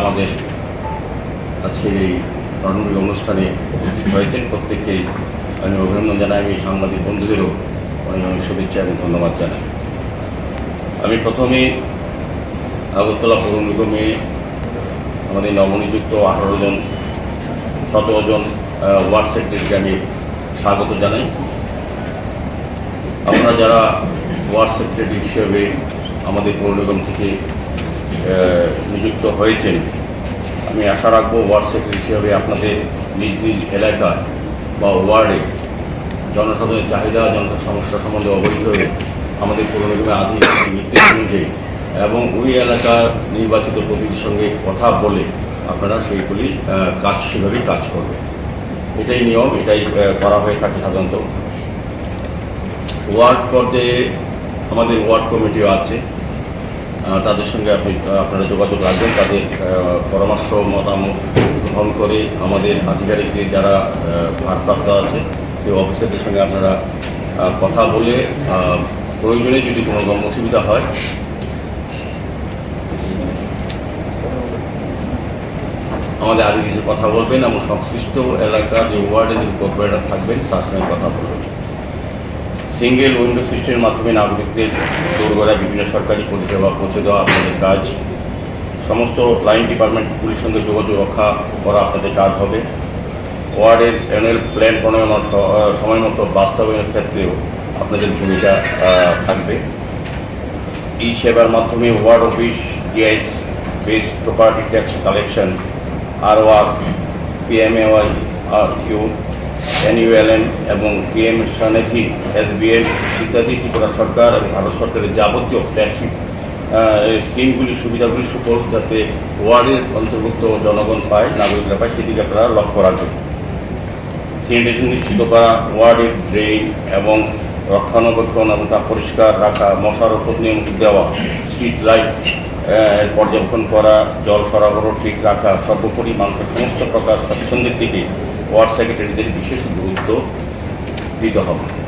আমাদের আজকের এই রণবীর অনুষ্ঠানে উপস্থিত হয়েছেন। প্রত্যেককেই আমি অভিনন্দন জানাই, আমি সাংবাদিক বন্ধুদেরও অনেক অনেক শুভেচ্ছা এবং ধন্যবাদ জানাই। আমি প্রথমে আগরতলা পৌর নিগমে আমাদের নবনিযুক্ত আঠারো জন, সতেরো জন ওয়ার্ড সেক্রেটারিকে আমি স্বাগত জানাই। আপনারা যারা ওয়ার্ড সেক্রেটারি হিসেবে আমাদের পৌর নিগম থেকে নিযুক্ত হয়েছেন। আমি আশা রাখব ওয়ার্ড সেক্রেটারি হিসেবে আপনাদের নিজ নিজ এলাকা বা ওয়ার্ডে জনসাধারণের চাহিদা জনসাধারণ সমস্যা সম্বন্ধে অবহিত হয়ে আমাদের পৌর নিগমের আধিকারিক নির্দেশ অনুযায়ী এবং ওই এলাকার নির্বাচিত প্রতিনিধির সঙ্গে কথা বলে আপনারা সেইগুলি কাজ সেভাবেই কাজ করবে এটাই নিয়ম, এটাই করা হয়ে থাকে সাধারণত। ওয়ার্ড পর্যায়ে আমাদের ওয়ার্ড কমিটিও আছে। তাদের সঙ্গে আপনি আপনারা যোগাযোগ রাখবেন, তাদের পরামর্শ, মতামত গ্রহণ করে আমাদের আধিকারিকদের যারা ভারপ্রাপ্ত আছে, সেই অফিসারদের সঙ্গে আপনারা কথা বলে প্রয়োজনে যদি কোনো রকম অসুবিধা হয়। আমাদের আগে কিছু কথা বলবেন এবং সংশ্লিষ্ট এলাকার যে ওয়ার্ডে যে কর্পোরেটর থাকবেন, তার সঙ্গে কথা বলবেন। সিঙ্গেল উইন্ডো সিস্টেমের মাধ্যমে নাগরিকদের দৌড়গড়া বিভিন্ন সরকারি পরিষেবা পৌঁছে দেওয়া আপনাদের কাজ। সমস্ত লাইন ডিপার্টমেন্ট পুলিশের সঙ্গে যোগাযোগ রক্ষা করা আপনাদের কাজ হবে। ওয়ার্ডের অ্যানুয়াল প্ল্যান প্রণয়ন সময় মতো বাস্তবায়নের ক্ষেত্রেও আপনাদের ভূমিকা থাকবে। এই সেবার মাধ্যমে ward office, DIS, base property tax collection, আর ওয়ার পিএমএওয়াই আর ইউ এনইউএলএন এবং পিএম স্বনিধি এসবিএল ইত্যাদি ত্রিপুরা সরকার এবং ভারত সরকারের যাবতীয় ট্যাক্স স্কিমগুলি সুবিধাগুলি সুফল যাতে ওয়ার্ডের অন্তর্ভুক্ত জনগণ পায়, নাগরিকরা পায়, সেদিকে আপনারা লক্ষ্য রাখবেন। স্যানিটেশন নিশ্চিত করা, ওয়ার্ডের ড্রেন এবং রক্ষণাবেক্ষণ এবং তা পরিষ্কার রাখা, মশার ওষুধ নিয়মিত দেওয়া স্ট্রিট লাইট পর্যবেক্ষণ করা, জল সরবরাহ ঠিক রাখা, সর্বোপরি মানুষের সমস্ত প্রকার স্বাচ্ছন্দ্যের দিকে ওয়ার্ড সেক্রেটারিদের বিশেষ গুরুত্ব দিতে হবে।